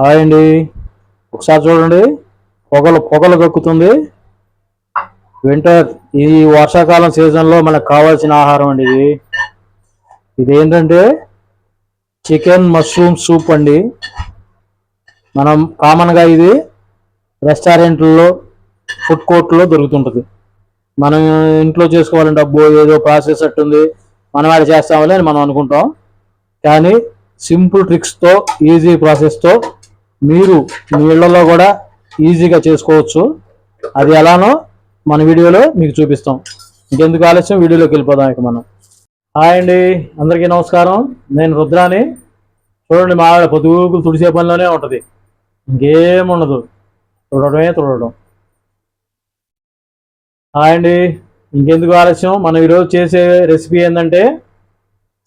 Hi అండి. ఒకసారి చూడండి. పొగలు పొగలు కక్కుతుంది. వింటర్ ఈ వర్షాకాలం సీజన్లో మనకు కావాల్సిన ఆహారం అండి ఇది. ఇది ఏంటంటే చికెన్ మష్రూమ్ సూప్ అండి. మనం కామన్గా ఇది రెస్టారెంట్లో ఫుడ్ కోర్ట్లో దొరుకుతుంటుంది. మనం ఇంట్లో చేసుకోవాలంటే అబ్బో ఏదో ప్రాసెస్ అట్టుంది. మనం అది చేస్తామని మనం అనుకుంటాం. కానీ సింపుల్ ట్రిక్స్తో ఈజీ ప్రాసెస్తో మీరు మీ కూడా ఈజీగా చేసుకోవచ్చు. అది ఎలానో మన వీడియోలో మీకు చూపిస్తాం. ఇంకెందుకు ఆలస్యం? వీడియోలోకి వెళ్ళిపోదాం ఇక మనం. హాయ్ అండి. అందరికీ నమస్కారం. నేను రుద్రాని. చూడండి మా ఆవిడ పొద్దుగులు తుడిసే పనిలోనే ఉంటుంది. ఇంకేం ఉండదు. చూడటమే చూడటం హాయ్ అండి. ఇంకెందుకు ఆలస్యం? మనం ఈరోజు చేసే రెసిపీ ఏంటంటే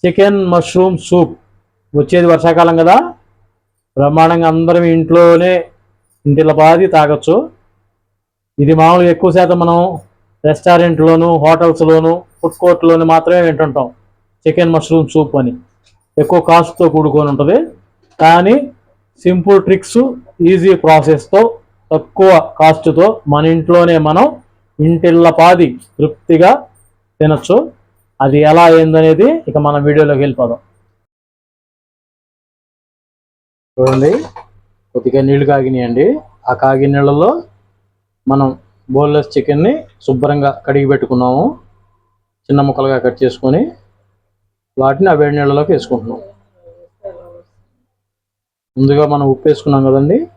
చికెన్ మష్రూమ్ సూప్. వచ్చేది వర్షాకాలం కదా? బ్రహ్మాండంగా అందరం ఇంట్లోనే ఇంటిలో పాది తాగొచ్చు. ఇది మామూలుగా ఎక్కువ శాతం మనం రెస్టారెంట్లోను హోటల్స్లోను ఫుడ్ కోర్ట్లోను మాత్రమే వింటుంటాం. చికెన్ మష్రూమ్ సూప్ అని. ఎక్కువ కాస్ట్తో కూడుకొని ఉంటుంది. కానీ సింపుల్ ట్రిక్స్ ఈజీ ప్రాసెస్తో తక్కువ కాస్ట్తో మన ఇంట్లోనే మనం ఇంటిళ్ళ పాది తృప్తిగా తినొచ్చు. అది ఎలా అయిందనేది ఇక మన వీడియోలోకి వెళ్ళిపోదాం. చూడండి. కొద్దిగా నీళ్ళు కాగినాయండి. ఆ కాగిన నీళ్ళలో మనం బోన్లెస్ చికెన్ని శుభ్రంగా కడిగి పెట్టుకున్నాము. చిన్న ముక్కలుగా కట్ చేసుకొని వాటిని ఆ వేడి నీళ్ళలోకి వేసుకుంటున్నాం. ముందుగా మనం ఉప్పు వేసుకున్నాం కదండి.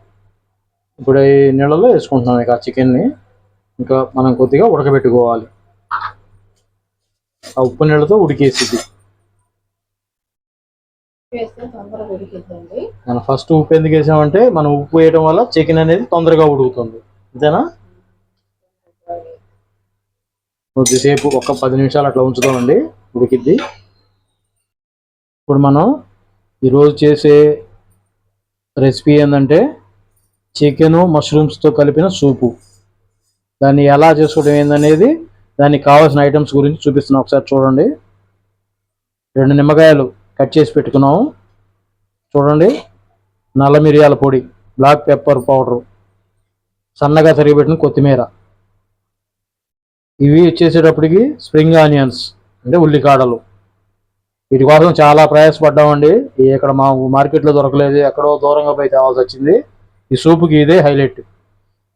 ఇప్పుడు ఈ నీళ్ళలో వేసుకుంటున్నాం ఇక ఆ చికెన్ని. ఇంకా మనం కొద్దిగా ఉడకబెట్టుకోవాలి. ఆ ఉప్పు నీళ్ళతో ఉడికేసిద్ది. మనం ఫస్ట్ ఉప్పు ఎందుకు వేసామంటే మనం ఉప్పు వేయడం వల్ల చికెన్ అనేది తొందరగా ఉడుకుతుంది. అంతేనా? కొద్దిసేపు ఒక పది నిమిషాలు అట్లా ఉంచుతామండి ఉడికిద్ది. ఇప్పుడు మనం ఈరోజు చేసే రెసిపీ ఏంటంటే చికెను మష్రూమ్స్తో కలిపిన సూపు. దాన్ని ఎలా చేసుకోవడం ఏందనేది దానికి కావాల్సిన ఐటమ్స్ గురించి చూపిస్తున్నాం. ఒకసారి చూడండి. రెండు నిమ్మకాయలు. కట్ చేసి పెట్టుకున్నాము. చూడండి నల్ల మిరియాల పొడి బ్లాక్ పెప్పర్ పౌడరు సన్నగా తరిగిపెట్టిన కొత్తిమీర. ఇవి వచ్చేసేటప్పటికి స్ప్రింగ్ ఆనియన్స్ అంటే ఉల్లికాడలు. వీటి కోసం చాలా ప్రయాసపడ్డామండి. ఇక్కడ మా మార్కెట్లో దొరకలేదు ఎక్కడో దూరంగా పోయి తేవాల్సి వచ్చింది. ఈ సూపుకి ఇదే హైలైట్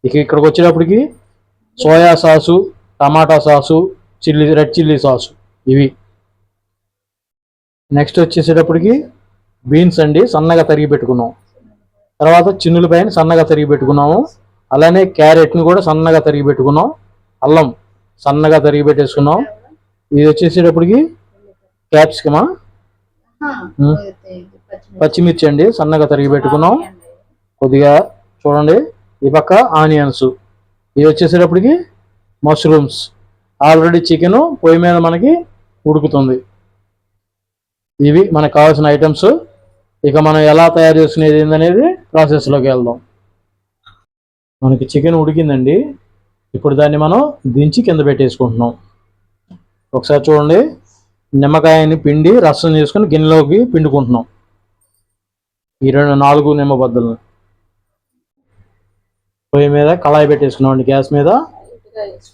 ఇక ఇక్కడికి వచ్చేటప్పటికి soya sauce tomato sauce chilli red chilli sauce. ఇవి. నెక్స్ట్ వచ్చేసేటప్పటికి బీన్స్ అండి సన్నగా తరిగి పెట్టుకున్నాం. తర్వాత చిన్నుల పైన సన్నగా తరిగి పెట్టుకున్నాము. అలానే క్యారెట్ని కూడా సన్నగా తరిగి పెట్టుకున్నాం. అల్లం సన్నగా తరిగి పెట్టేసుకున్నాం. ఇది వచ్చేసేటప్పటికి క్యాప్సికమా పచ్చిమిర్చి. అండి సన్నగా తరిగి పెట్టుకున్నాం. కొద్దిగా చూడండి ఈ పక్క ఆనియన్స్. ఇవి వచ్చేసేటప్పటికి మష్రూమ్స్ ఆల్రెడీ చికెన్ పొయ్యి మీద మనకి ఉడుకుతుంది. ఇవి మనకు కావాల్సిన ఐటమ్స్ ఇక మనం ఎలా తయారు చేసుకునేది ఏందనేది ప్రాసెస్లోకి వెళ్దాం. మనకి చికెన్ ఉడికిందండి. ఇప్పుడు దాన్ని మనం దించి కింద పెట్టేసుకుంటున్నాం. ఒకసారి చూడండి. నిమ్మకాయని పిండి రసం చేసుకుని గిన్నెలోకి పిండుకుంటున్నాం. ఈ రెండు నాలుగు నిమ్మబద్దలు పొయ్యి మీద కళాయి పెట్టేసుకున్నాం అండి గ్యాస్ మీద.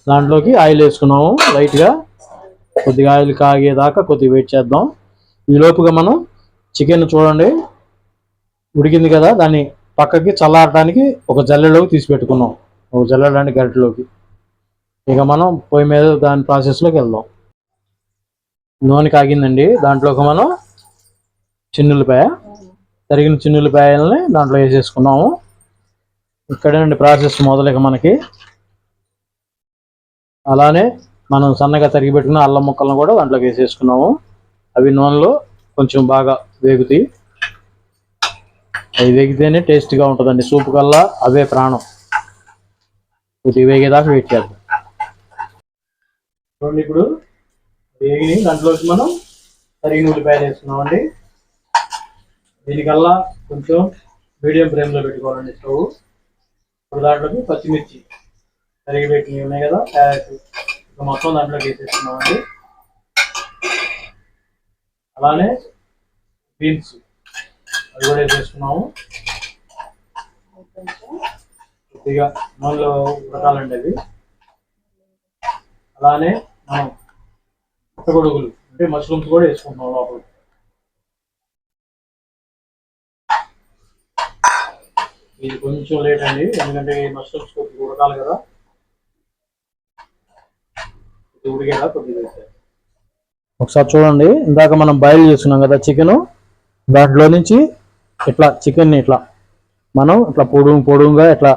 దాంట్లోకి ఆయిల్ వేసుకున్నాము. లైట్గా కొద్దిగా ఆయిల్ కాగేదాకా కొద్దిగా వెయిట్ చేద్దాం. ఈ లోపుగా మనం చికెన్ చూడండి. ఉడికింది కదా దాన్ని పక్కకి చల్లారడానికి ఒక జల్లెలోకి తీసి పెట్టుకున్నాం. ఒక జల్లెడానికి గరిటెలోకి. ఇక మనం పొయ్యి మీద దాని ప్రాసెస్లోకి వెళ్దాం. నూనె కాగిందండి. దాంట్లోకి మనం చిన్నులపాయ తరిగిన చిన్నులపాయలని దాంట్లో వేసేసుకున్నాము. ఇక్కడే నుండి ప్రాసెస్ మొదలక మనకి. అలానే మనం సన్నగా తరిగి పెట్టుకున్న అల్లం ముక్కలను కూడా దాంట్లోకి వేసేసుకున్నాము. అవి నూనెలో కొంచెం బాగా వేగుతాయి. అవి వేగితేనే టేస్ట్గా ఉంటుందండి. సూప్ కల్లా అవే ప్రాణం. కొద్దిగా వేగేదాకా వెయిట్ చేద్దాం. చూడండి ఇప్పుడు వేగి దాంట్లోకి మనం తరిగిన ఉల్లిపాయలు వేసుకున్నామండి దీనికల్లా కొంచెం మీడియం ఫ్లేమ్లో పెట్టుకోవాలండి స్టవ్. ఇప్పుడు దాంట్లోకి పచ్చిమిర్చి తరిగి పెట్టినవి ఉన్నాయి కదా. క్యారెట్. ఇక మొత్తం దాంట్లోకి వేసేస్తున్నామండి. అలానే బీన్స్. అవి కూడా వేసేసుకున్నాము. కొద్దిగా నూనెలో ఉడకాలండి అవి. అలానే మనం పుట్టగొడుగులు అంటే మష్రూమ్స్ కూడా వేసుకుంటున్నాం లోపల. ఇది కొంచెం లేట్ అండి ఎందుకంటే మష్రూమ్స్ కొద్దిగా ఉడకాలి కదా. ఇది ఉడికేలా కొద్దిగా వేసారు. ఒకసారి చూడండి. ఇందాక మనం బాయిల్ చేసుకున్నాం కదా చికెన్ దాంట్లో నుంచి ఇట్లా చికెన్ని ఇట్లా మనం ఇట్లా పొడుగు పొడుగుగా ఇట్లా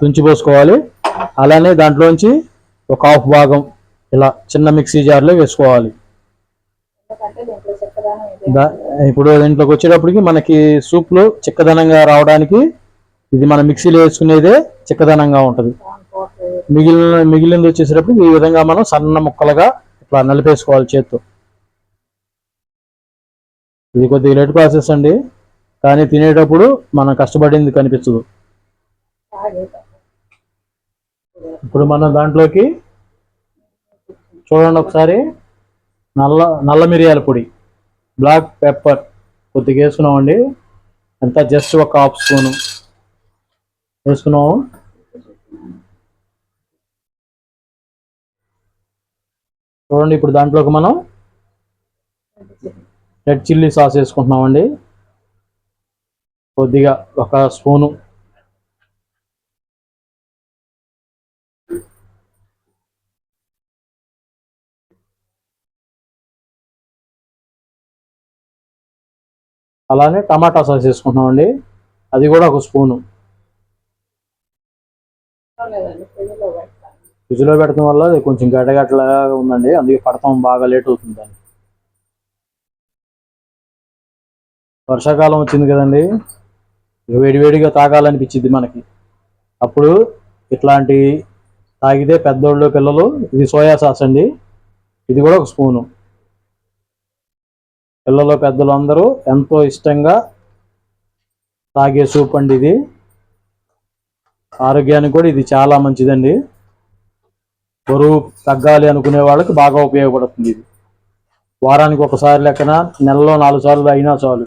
తుంచి పోసుకోవాలి. అలానే దాంట్లోంచి ఒక హాఫ్ భాగం ఇలా చిన్న మిక్సీ జార్లో వేసుకోవాలి. దా- ఇప్పుడు దీంట్లోకి వచ్చేటప్పటికి మనకి సూప్లో చిక్కదనంగా రావడానికి ఇది మన మిక్సీలో వేసుకునేదే చిక్కదనంగా ఉంటుంది. మిగిలిన మిగిలింది వచ్చేసేటప్పుడు ఈ విధంగా మనం సన్న ముక్కలుగా ఇట్లా నలిపేసుకోవాలి చేత్తో. ఇది కొద్దిగా లేట్ ప్రాసెస్ అండి. కానీ తినేటప్పుడు మనం కష్టపడింది కనిపించదు ఇప్పుడు మనం దాంట్లోకి చూడండి ఒకసారి. నల్ల నల్ల మిరియాల పొడి. బ్లాక్ పెప్పర్ కొద్దిగా వేసుకున్నామండి. ఎంత జస్ట్ ఒక హాఫ్ స్పూను వేసుకున్నాము. చూడండి ఇప్పుడు దాంట్లోకి మనం రెడ్ చిల్లీ సాస్ వేసుకుంటున్నామండి. కొద్దిగా ఒక స్పూను. అలానే టమాటా సాస్ వేసుకుంటున్నామండి. అది కూడా ఒక స్పూను. లేదండి ఫ్రిడ్జ్లో పెట్టడం వల్ల అది కొంచెం గడ్డగట్టలాగా ఉందండి. అందుకే పడతాం బాగా లేట్ అవుతుంది దాన్ని వర్షాకాలం వచ్చింది కదండి. వేడివేడిగా తాగాలనిపించింది మనకి. అప్పుడు ఇట్లాంటి తాగితే పెద్దోళ్ళు పిల్లలు ఇది సోయా సాస్ అండి. ఇది కూడా ఒక స్పూను. పిల్లలు పెద్దలు అందరూ ఎంతో ఇష్టంగా తాగే సూప్ అండి ఇది. ఆరోగ్యానికి కూడా ఇది చాలా మంచిదండి. బరువు తగ్గాలి అనుకునే వాళ్ళకి బాగా ఉపయోగపడుతుంది ఇది. వారానికి ఒకసారి లెక్కన నెలలో నాలుగు సార్లు అయినా చాలు.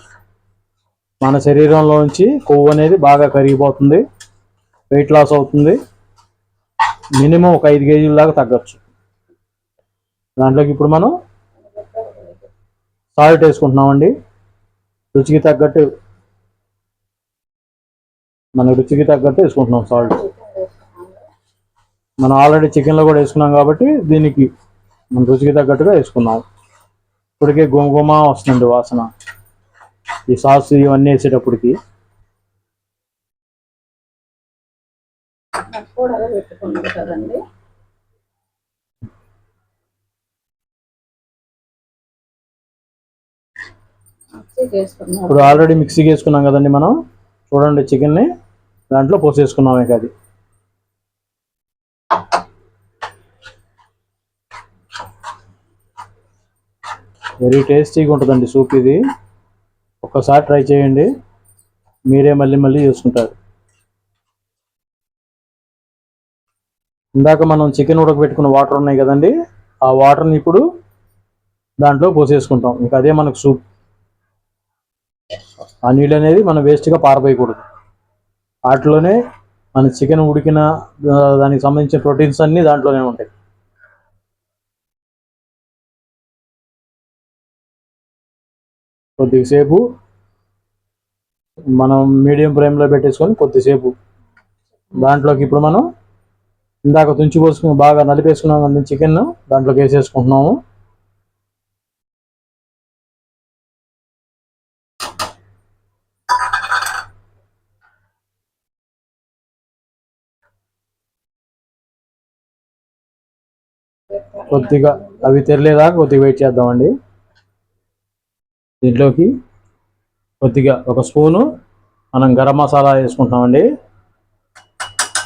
మన శరీరంలోంచి కొవ్వు అనేది బాగా కరిగిపోతుంది. వెయిట్ లాస్ అవుతుంది. మినిమం ఒక ఐదు కేజీల దాకా తగ్గచ్చు. దాంట్లోకి ఇప్పుడు మనం సాల్ట్ వేసుకుంటున్నామండి. రుచికి తగ్గట్టు మన రుచికి తగ్గట్టు వేసుకుంటున్నాం సాల్ట్. మనం ఆల్రెడీ చికెన్లో కూడా వేసుకున్నాం కాబట్టి దీనికి మన రుచికి తగ్గట్టుగా వేసుకున్నాం. ఇప్పటికే గుమగుమ వస్తుంది వాసన. ఈ సాస్ ఇవన్నీ వేసేటప్పటికి. కదండి. ఇప్పుడు ఆల్రెడీ మిక్సీకి వేసుకున్నాం కదండి మనం. చూడండి చికెన్ని దాంట్లో పోసేసుకున్నాం ఇక అది. వెరీ టేస్టీగా ఉంటుందండి సూప్ ఇది. ఒక్కసారి ట్రై చేయండి. మీరే మళ్ళీ మళ్ళీ చేసుకుంటారు. ఇందాక మనం చికెన్ ఉడకబెట్టుకున్న వాటర్ ఉన్నాయి కదండి ఆ వాటర్ని ఇప్పుడు దాంట్లో పోసేసుకుంటాం. ఇంకా అదే మనకు సూప్. ఆ నీళ్ళు అనేది మనం వేస్ట్గా పారబోయకూడదు. వాటిలోనే మన చికెన్ ఉడికిన దానికి సంబంధించిన ప్రోటీన్స్ అన్నీ దాంట్లోనే ఉంటాయి. కొద్దిసేపు మనం మీడియం ఫ్లేమ్లో పెట్టేసుకొని కొద్దిసేపు దాంట్లోకి ఇప్పుడు మనం ఇందాక తుంచి పోసుకుని బాగా నలిపేసుకున్నాం కదా చికెన్ దాంట్లోకి వేసేసుకుంటున్నాము. కొద్దిగా అవి తెరలేదా కొద్దిగా వెయిట్ చేద్దామండి. దీంట్లోకి కొద్దిగా ఒక స్పూను. మనం గరం మసాలా వేసుకుంటున్నామండి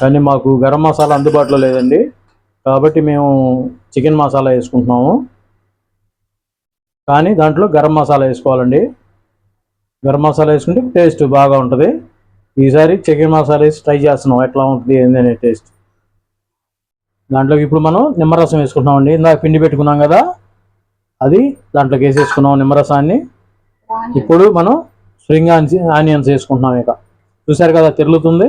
కానీ మాకు గరం మసాలా అందుబాటులో లేదండి. కాబట్టి మేము చికెన్ మసాలా వేసుకుంటున్నాము. కానీ దాంట్లో గరం మసాలా వేసుకోవాలండి. గరం మసాలా వేసుకుంటే టేస్ట్ బాగా ఉంటుంది. ఈసారి చికెన్ మసాలా వేసి ట్రై చేస్తున్నాం. ఎట్లా ఉంటుంది ఏంది అనే టేస్ట్. దాంట్లోకి ఇప్పుడు మనం నిమ్మరసం వేసుకుంటున్నామండి. ఇందాక పిండి పెట్టుకున్నాం కదా అది దాంట్లోకి వేసేసుకున్నాం నిమ్మరసాన్ని. ఇప్పుడు మనం స్ప్రింగ్ ఆనియన్స్ వేసుకుంటున్నాం ఇక. చూసారు కదా తిరుగుతుంది.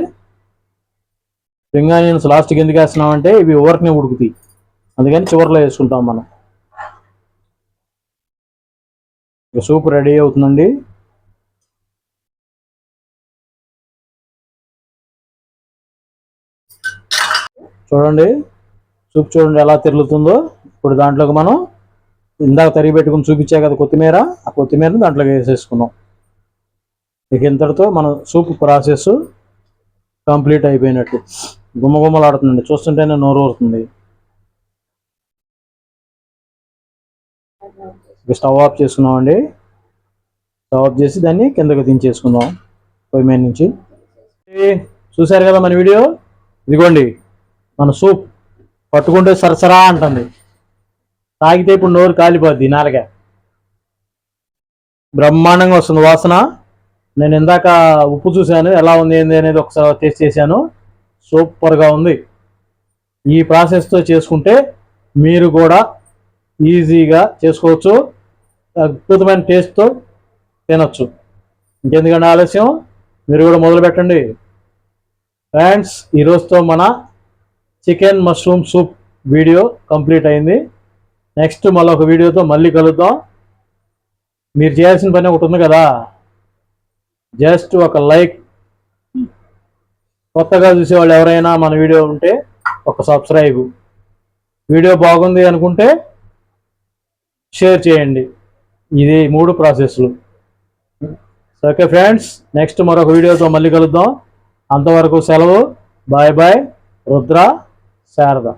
స్ప్రింగ్ ఆనియన్స్ లాస్ట్కి ఎందుకు వేస్తున్నాం అంటే ఇవి ఓవర్క్నే ఉడుకుతాయి. అందుకని చివరిలో వేసుకుంటాం మనం. సూప్ రెడీ అవుతుందండి. చూడండి. సూప్ చూడండి ఎలా తిరుగుతుందో. ఇప్పుడు దాంట్లోకి మనం ఇందాక తరిగి పెట్టుకుని చూపించా కదా కొత్తిమీర ఆ కొత్తిమీరని దాంట్లో వేసేసుకున్నాం. ఇక ఇంతటితో మన సూప్ ప్రాసెస్ కంప్లీట్ అయిపోయినట్టు. గుమ్మగుమ్మలాడుతుందండి. చూస్తుంటేనే నోరు ఊరుతుంది. స్టవ్ ఆఫ్ చేసుకున్నామండి. స్టవ్ ఆఫ్ చేసి దాన్ని కిందకి దించేసుకుందాం. పొయ్యి మీద నుంచి. చూశారు కదా మన వీడియో? ఇదిగోండి. మన సూప్ పట్టుకుంటే సరసరా అంటుంది. తాగితే ఇప్పుడు నోరు కాలిపోద్ది నాలుగ. బ్రహ్మాండంగా వస్తుంది వాసన. నేను ఇందాక ఉప్పు చూశాను ఎలా ఉంది ఏంది అనేది ఒకసారి టేస్ట్ చేశాను. సూపర్గా ఉంది. ఈ ప్రాసెస్తో చేసుకుంటే మీరు కూడా ఈజీగా చేసుకోవచ్చు. అద్భుతమైన టేస్ట్తో తినొచ్చు. ఇంకెందుకంటే ఆలస్యం? మీరు కూడా మొదలు పెట్టండి. ఫ్రెండ్స్ ఈరోజుతో మన chicken mushroom soup video complete అయింది. నెక్స్ట్ మళ్ళీ ఒక వీడియోతో మళ్ళీ కలుద్దాం. మీరు చేయాల్సిన పని ఒకటి ఉంది కదా? జస్ట్ ఒక లైక్ కొత్తగా చూసేవాళ్ళు ఎవరైనా మన వీడియో ఉంటే ఒక సబ్స్క్రైబ్ వీడియో బాగుంది అనుకుంటే షేర్ చేయండి. ఇది మూడు ప్రాసెస్లు ఓకే ఫ్రెండ్స్ నెక్స్ట్ మరొక వీడియోతో మళ్ళీ కలుద్దాం. అంతవరకు సెలవు. Bye bye Rudra Sharada